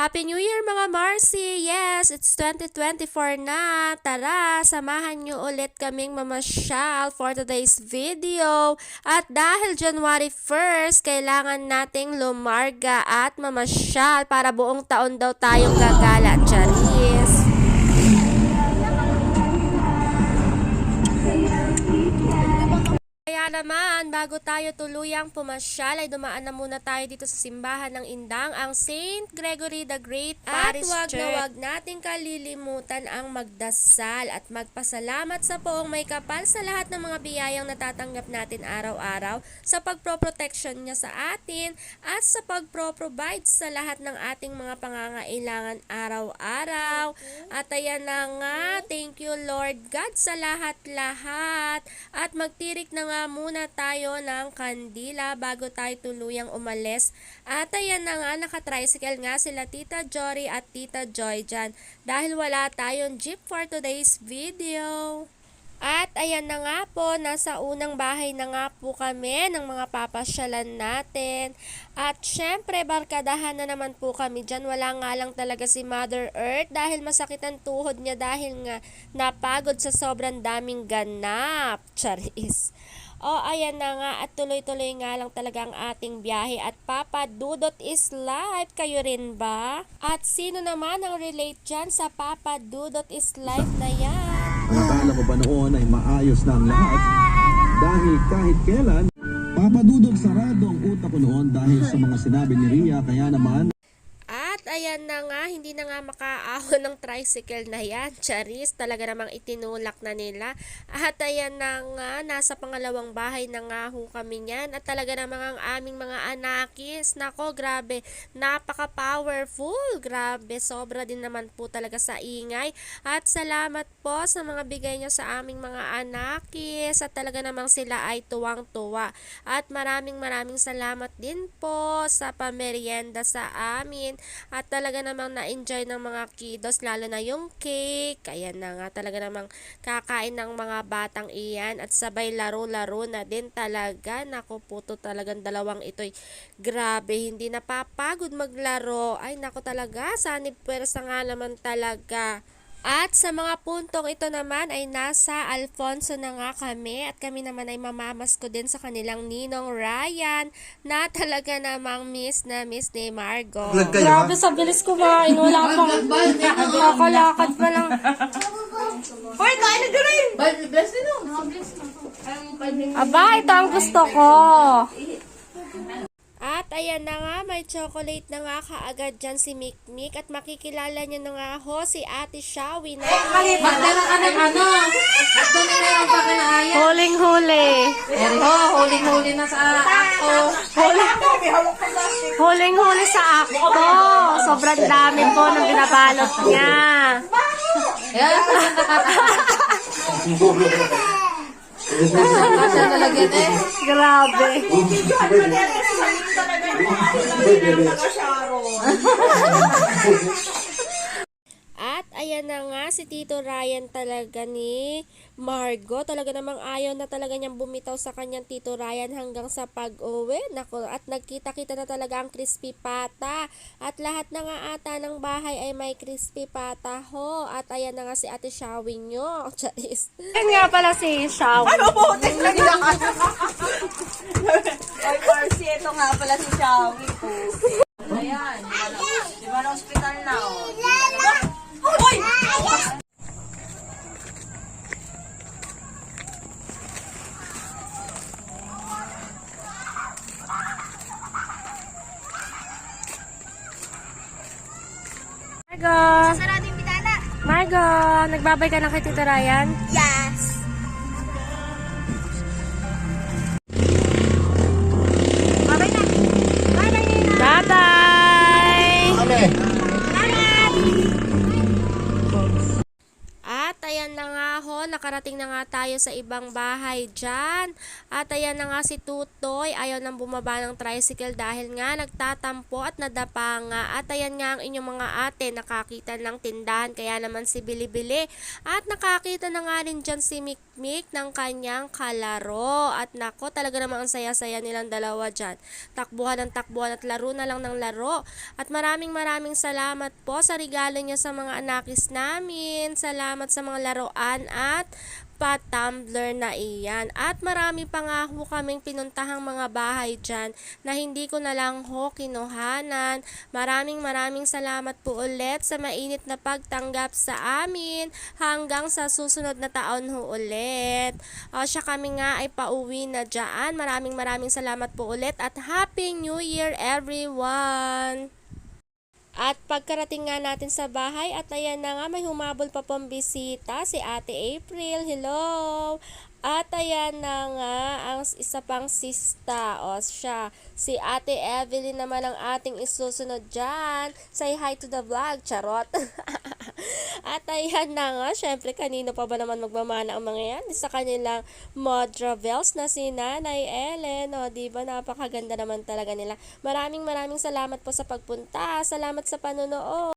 Happy New Year mga Marcy! Yes, it's 2024 na. Tara, samahan nyo ulit kaming mamasyal for today's video. At dahil January 1st, kailangan nating lumarga at mamasyal para buong taon daw tayong gagala. Charis! Naman, bago tayo tuluyang pumasyal, ay dumaan na muna tayo dito sa simbahan ng Indang, ang Saint Gregory the Great Parish Church. At wag na wag nating kalilimutan ang magdasal at magpasalamat sa poong may kapal sa lahat ng mga biyayang natatanggap natin araw-araw sa pagproprotection niya sa atin at sa pagpro-provide sa lahat ng ating mga pangangailangan araw-araw. At ayan na nga, thank you Lord God sa lahat-lahat. At magtirik na nga muna tayo ng kandila bago tayo tuluyang umalis. At ayan na nga, nakatricycle nga sila Tita Jory at Tita Joy dyan. Dahil wala tayong jeep for today's video. At ayan na nga po, nasa unang bahay na nga po kami ng mga papasyalan natin. At syempre, barkadahan na naman po kami dyan. Wala nga lang talaga si Mother Earth dahil masakit ang tuhod niya dahil nga napagod sa sobrang daming ganap. Charis. O ayan na nga at tuloy-tuloy nga lang talaga ang ating biyahe at Papa Dudot is live. Kayo rin ba? At sino naman ang relate dyan sa Papa Dudot is live na yan? Akala ko ba noon ay maayos na ang lahat? Dahil kahit kailan, papadudog sarado ang utak ko noon dahil sa mga sinabi ni Ria. Kaya naman, ayan na nga, hindi na nga makaahon ng tricycle na yan. Charis, talaga namang itinulak na nila. At ayan na nga, nasa pangalawang bahay na nga ho kami niyan. At talaga namang ang aming mga anakis. Nako, grabe, napaka-powerful. Grabe, sobra din naman po talaga sa ingay. At salamat po sa mga bigay niyo sa aming mga anakis. At talaga namang sila ay tuwang-tuwa. At maraming maraming salamat din po sa pamerienda sa amin. At talaga namang na-enjoy ng mga kiddos, lalo na yung cake. Ayan na nga, talaga namang kakain ng mga batang iyan. At sabay laro-laro na din talaga. Naku, puto talagang dalawang ito'y grabe. Hindi napapagod maglaro. Ay, naku talaga, sanib pwersa nga naman talaga. At sa mga puntong ito naman ay nasa Alfonso na nga kami at kami naman ay mamamas ko din sa kanilang ninong Ryan na talaga namang miss na miss ni Margo. Grabe sa bilis kumain. Wala pa. Nakakalakad pa lang. Hoy, kain na doon rin! Bless din? Aba, ito ang gusto ko. At ayan na nga, may chocolate na nga kaagad dyan si Mikmik at makikilala niyo na nga ho si Ate Shawi na Magdala ka ng ano? Magdala na yung pagkanaaya. huling-huli. Oh, huling-huli na sa ako. Huling-huli sa akto. Sobrang dami po nang binabalot niya. Yan. Kasya nalagyan eh. Grabe. At ayan na nga si Tito Ryan talaga ni Margo. Talaga namang ayaw na talaga niyang bumitaw sa kanyang Tito Ryan hanggang sa pag-uwi. Nako, at nagkita-kita na talaga ang crispy pata. At lahat na nga ata ng bahay ay may crispy pata ho. At ayan na nga si Ate Shawi nyo. Charis. Ayan nga pala si Shawi. Ano po? Tingnan niya ka. Ay, Marcy, ito nga pala si Shawi po. Ayan. Di ba na hospital na, oh? Margo! Sarado yung bitana. Margo! Nagbabay ka na kay Tito Ryan? Yes. Bye-bye na. Bye-bye, nakarating na nga tayo sa ibang bahay dyan. At ayan na nga si Tutoy, ayaw nang bumaba ng tricycle dahil nga nagtatampo at nadapa nga. At ayan nga ang inyong mga ate, nakakita ng tindahan, kaya naman si Bilibili. At nakakita na nga rin dyan si Mikmik ng kanyang kalaro. At nako, talaga namang ang saya-saya nilang dalawa dyan. Takbuhan ng takbuhan at laro na lang ng laro. At maraming maraming salamat po sa regalo niya sa mga anakis namin. Salamat sa mga laruan at pa-tumbler na iyan. At marami pa nga ho kaming pinuntahang mga bahay dyan na hindi ko na lang ho kinuhanan. Maraming maraming salamat po ulit sa mainit na pagtanggap sa amin hanggang sa susunod na taon ho ulit. O siya kami nga ay pauwi na dyan. Maraming maraming salamat po ulit at Happy New Year everyone! At pagkarating nga natin sa bahay at ayan na nga may humabol pa pong bisita si Ate April. Hello! At ayan na nga ang isa pang sista o siya. Si Ate Evelyn naman ang ating isusunod dyan. Say hi to the vlog, charot. At ayan na nga, syempre kanino pa ba naman magmamana ang mga yan? Sa kanilang Modravels na si Nanay Ellen. O, di ba napakaganda naman talaga nila. Maraming maraming salamat po sa pagpunta. Salamat sa panonood.